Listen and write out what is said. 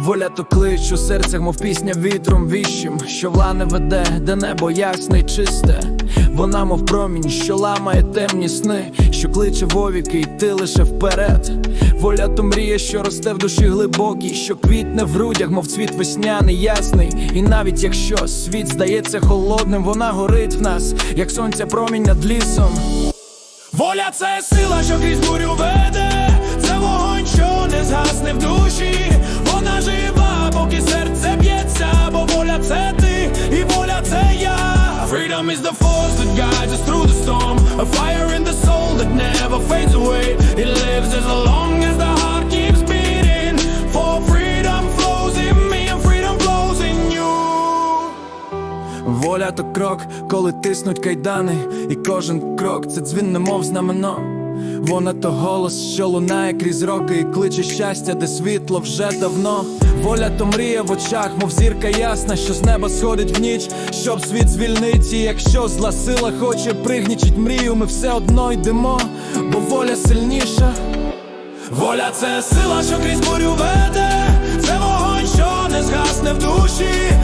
Воля то клич у серцях, мов пісня вітром віщим, що влане веде, де небо ясне й чисте. Вона, мов промінь, що ламає темні сни, що кличе вовіки, йти лише вперед. Воля то мрія, що росте в душі глибокій, що квітне в грудях, мов цвіт весняний, ясний. І навіть якщо світ здається холодним, вона горить в нас, як сонця промінь над лісом. Воля це сила, що крізь бурю веде, Freedom is the force that guides us through the storm. A fire in the soul that never fades away. It lives as long as the heart keeps beating. For freedom flows in me and freedom flows in you. Воля то крок, коли тиснуть кайдани, і кожен крок це дзвін, немов знамено. Вона то голос, що лунає крізь роки, і кличе щастя, де світло вже давно. Воля то мрія в очах, мов зірка ясна, що з неба сходить в ніч, щоб світ звільнить, якщо зла сила хоче пригнічить мрію, ми все одно йдемо, бо воля сильніша. Воля це сила, що крізь бурю веде, це вогонь, що не згасне в душі.